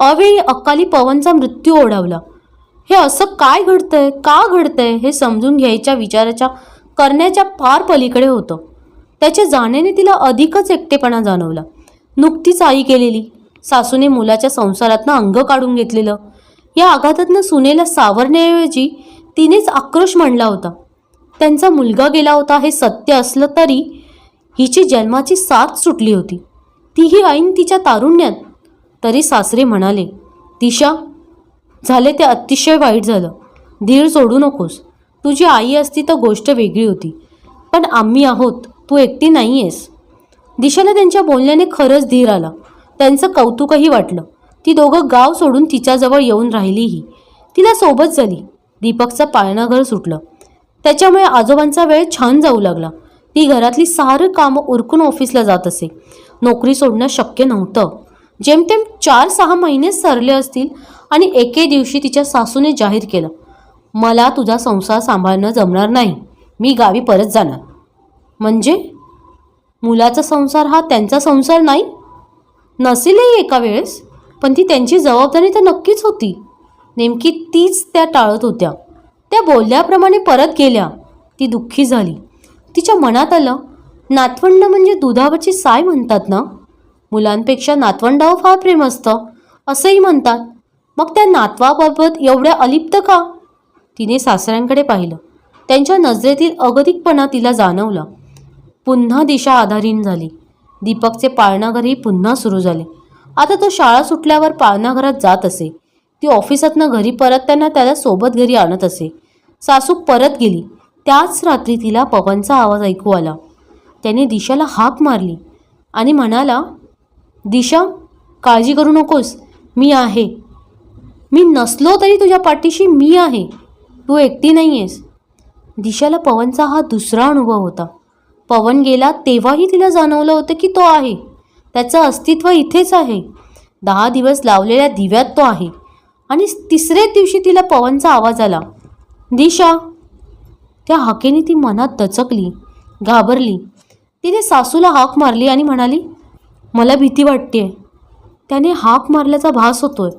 अवेळी अकाली पवनचा मृत्यू ओढवला. हे असं काय घडतंय? का घडतंय? हे समजून घ्यायच्या विचाराच्या करण्याच्या फार पलीकडे होतं. त्याच्या जाण्याने तिला अधिकच एकटेपणा जाणवला. नुकतीच आई केलेली सासूने मुलाच्या संसारातनं अंग काढून घेतलेलं. या आघातातनं सुनेला सावरण्याऐवजी तिनेच आक्रोश मांडला होता. त्यांचा मुलगा गेला होता हे सत्य असलं तरी हिची जन्माची साथ सुटली होती. तीही आईन तिच्या तारुण्यात तरी सासरे म्हणाले दिशा झाले ते अतिशय वाईट झालं. धीर सोडू नकोस. तुझी आई असती तर गोष्ट वेगळी होती. पण आम्ही आहोत. तू एकटी नाही आहेस दिशाला त्यांच्या बोलण्याने खरंच धीर आला. त्यांचं कौतुकही वाटलं. ती दोघं गाव सोडून तिच्याजवळ येऊन राहिलीही. तिला सोबत झाली. दीपकचं पाळणाघर सुटलं. त्याच्यामुळे आजोबांचा वेळ छान जाऊ लागला. ती घरातली सारं कामं उरकून ऑफिसला जात असे. नोकरी सोडणं शक्य नव्हतं. जेमतेम चार सहा महिने सरले असतील आणि एके दिवशी तिच्या सासूने जाहीर केलं मला तुझा संसार सांभाळणं जमणार नाही मी गावी परत जाणार. म्हणजे? मुलाचा संसार हा त्यांचा संसार नाही? नसेलही एका वेळेस पण ती त्यांची जबाबदारी तर नक्कीच होती. नेमकी तीच त्या टाळत होत्या. त्या बोलल्याप्रमाणे परत गेल्या. ती दुःखी झाली. तिच्या मनात आलं नातवंड म्हणजे दुधावरची साय म्हणतात ना? मुलांपेक्षा नातवंडावर फार प्रेम असतं. असंही म्हणतात. मग त्या नातवाबाबत एवढ्या अलिप्त का? तिने सासऱ्यांकडे पाहिलं. त्यांच्या नजरेतील अगतिकपणा तिला जाणवला. पुन्हा दिशा आधारीन झाली. दीपकचे पाळणाघरही पुन्हा सुरू झाले. आता तो शाळा सुटल्यावर पाळणाघरात जात असे. ती ऑफिसातनं घरी परत त्यांना त्याला सोबत घरी आणत असे. सासू परत गेली. त्याच रात्री तिला पवनचा आवाज ऐकू आला. त्याने दिशाला हाक मारली आणि म्हणाला दिशा काळजी करू नकोस. मी आहे. मी नसलो तरी तुझ्या पाठीशी मी आहे. तू एकटी नाही आहेस दिशाला पवनचा हा दुसरा अनुभव होता. पवन गेला तेव्हाही तिला जाणवलं होतं की तो आहे. त्याचं अस्तित्व इथेच आहे. दहा दिवस लावलेल्या दिव्यात तो आहे. आणि तिसऱ्याच दिवशी तिला पवनचा आवाज आला. दिशा! त्या हाकेने ती मनात दचकली घाबरली. तिने सासूला हाक मारली आणि म्हणाली मला भीती वाटते त्याने हाक मारल्याचा भास होतोय.